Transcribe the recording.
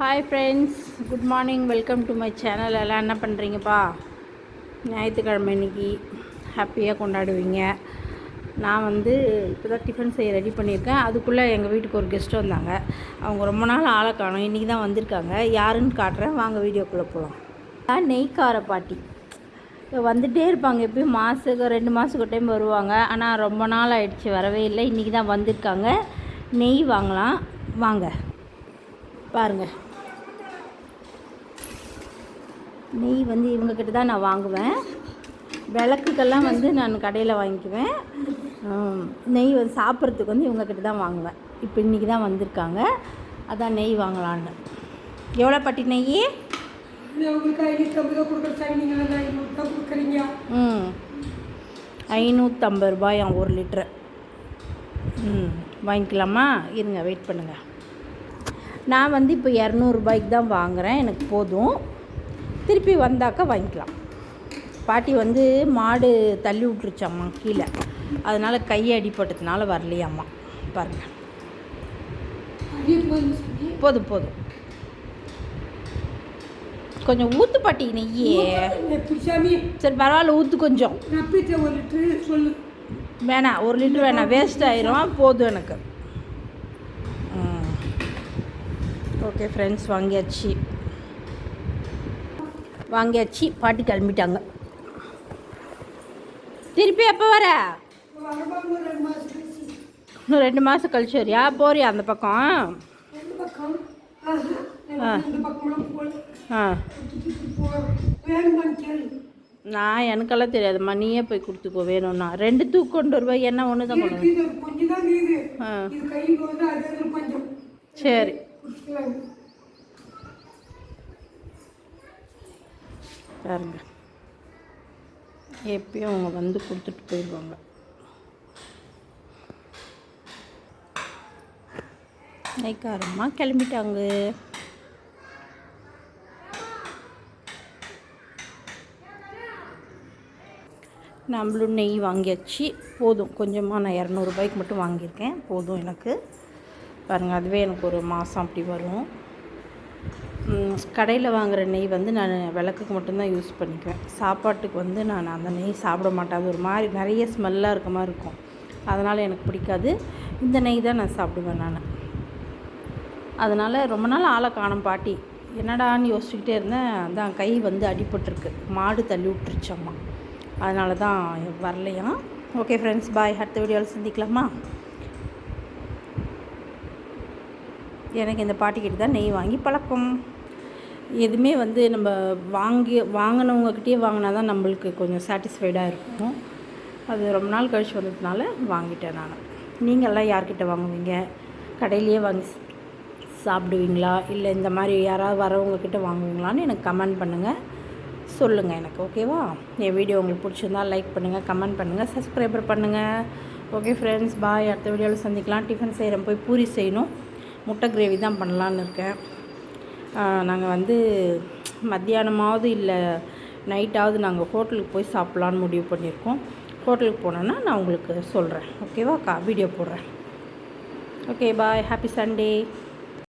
Hi friends good morning welcome to my channel எல்லாம் என்ன பண்ணுறீங்கப்பா ஞாயிற்றுக்கிழமை இன்னைக்கு ஹாப்பியாக கொண்டாடுவீங்க. நான் வந்து இப்போ தான் டிஃபன் செய்ய ரெடி பண்ணியிருக்கேன். அதுக்குள்ளே எங்கள் வீட்டுக்கு ஒரு கெஸ்ட் வந்தாங்க. அவங்க ரொம்ப நாள் ஆளை காணும். இன்றைக்கி தான் வந்திருக்காங்க. யாருன்னு காட்டுறேன். வாங்க வீடியோக்குள்ளே போகலாம் நெய்க்கார பாட்டி. வந்துகிட்டே இருப்பாங்க. எப்பயும் மாதத்துக்கு ரெண்டு மாதத்துக்கு ஒரு டைம் வருவாங்க. ஆனால் ரொம்ப நாள் ஆயிடுச்சு. வரவே இல்லை. இன்றைக்கி தான் வந்திருக்காங்க. நெய் வாங்கலாம். வாங்க. பாருங்கள் நெய் வந்து இவங்கக்கிட்ட தான் நான் வாங்குவேன். விளக்குக்கெல்லாம் வந்து நான் கடையில் வாங்கிக்குவேன். நெய் வந்து சாப்பிட்றதுக்கு வந்து இவங்கக்கிட்ட தான் வாங்குவேன். இப்போ இன்றைக்கி தான் வந்திருக்காங்க. அதான் நெய் வாங்கலான்னு. எவ்வளோ பட்டி நெய்? ம். ஐநூற்றம்பது ரூபாய் ஒரு லிட்ரு ம் வாங்கிக்கலாமா? இருங்க வெயிட் பண்ணுங்கள் நான் வந்து இப்போ இரநூறுபாய்க்கு தான் வாங்குகிறேன் எனக்கு போதும். திருப்பி வந்தாக்கா வாங்கிக்கலாம். பாட்டி வந்து மாடு தள்ளி விட்டுருச்சாம்மா கீழே. அதனால் கை அடிப்பட்டதுனால வரலையாம்மா. பாருங்கள் போதும் போதும். கொஞ்சம் ஊற்று பாட்டி நெய்யே. சரி பரவாயில்ல ஊற்று கொஞ்சம். வேணாம் ஒரு லிட்டர் வேணாம். வேஸ்ட் ஆயிரும் போதும் எனக்கு. ஓகே ஃப்ரெண்ட்ஸ் வாங்கியாச்சு. வாங்கியாச்சு பாட்டி கிளம்பிட்டாங்க. திருப்பி எப்போ வர? இன்னும் ரெண்டு மாதம் கழிச்சு வரியா? போறியா அந்த பக்கம்? ஆ. நான் எனக்கெல்லாம் தெரியாதும்மா. நீயே போய் கொடுத்துக்கோ வேணும்னா. ரெண்டு தூக்கு கொண்டு வருவாய் என்ன ஒன்று தான் கொண்டு ஆ. சரி. பாருங்கள் பாருங்க. எப்பயும் அவங்க வந்து கொடுத்துட்டு போயிடுவாங்க நைக்காரம்மா கிளம்பிட்டாங்க. நம்மளும் நெய் வாங்கியாச்சு. போதும். கொஞ்சமாக நான் இரநூறுபாய்க்கு மட்டும் வாங்கியிருக்கேன். போதும் எனக்கு. பாருங்கள் அதுவே எனக்கு ஒரு மாதம் அப்படி வரும். கடையில் வாங்குகிற நெய் வந்து நான் விளக்குக்கு மட்டும்தான் யூஸ் பண்ணிக்குவேன். சாப்பாட்டுக்கு வந்து நான் அந்த நெய் சாப்பிட மாட்டேன். அது ஒரு மாதிரி நிறைய ஸ்மெல்லாக இருக்க மாதிரி இருக்கும். அதனால் எனக்கு பிடிக்காது. இந்த நெய் தான் நான் சாப்பிடுவேன் நான். அதனால் ரொம்ப நாள் ஆளை காணும் பாட்டி. என்னடான்னு யோசிச்சுக்கிட்டே இருந்தேன். அதான் கை வந்து அடிபட்டுருக்கு. மாடு தள்ளி விட்டுருச்சம்மா அதனால தான் வரலையாம் ஓகே ஃப்ரெண்ட்ஸ் பாய் அடுத்த வீடியோவில் சந்திக்கலாமா? எனக்கு இந்த பாட்டிக்கிட்ட தான் நெய் வாங்கி பழக்கம். எதுவுமே வந்து நம்ம வாங்கி வாங்கினவங்கக்கிட்டே வாங்கினா தான் நம்மளுக்கு கொஞ்சம் சாட்டிஸ்ஃபைடாக இருக்கும். அது ரொம்ப நாள் கழிச்சு வந்ததுனால வாங்கிட்டேன் நான். நீங்கள்லாம் யார்கிட்ட வாங்குவீங்க? கடையிலேயே வாங்கி சாப்பிடுவீங்களா? இல்லை இந்த மாதிரி யாராவது வரவங்கக்கிட்ட வாங்குவீங்களான்னு எனக்கு கமெண்ட் பண்ணுங்கள் சொல்லுங்கள் எனக்கு ஓகேவா என் வீடியோ உங்களுக்கு பிடிச்சிருந்தா லைக் பண்ணுங்கள் கமெண்ட் பண்ணுங்கள் சப்ஸ்கிரைபர் பண்ணுங்கள் ஓகே ஃப்ரெண்ட்ஸ் பாய் அடுத்த வீடியோவில் சந்திக்கலாம். டிஃபன் செய்கிறேன் போய் பூரி செய்யணும். முட்டை கிரேவி தான் பண்ணலான்னு இருக்கேன். நாங்கள் வந்து மத்தியானமாவது இல்லை நைட்டாவது நாங்கள் ஹோட்டலுக்கு போய் சாப்பிட்லான்னு முடிவு பண்ணியிருக்கோம். ஹோட்டலுக்கு போனோன்னா நான் உங்களுக்கு சொல்கிறேன் ஓகேவா? வீடியோ போடுறேன். Okay bye. Happy Sunday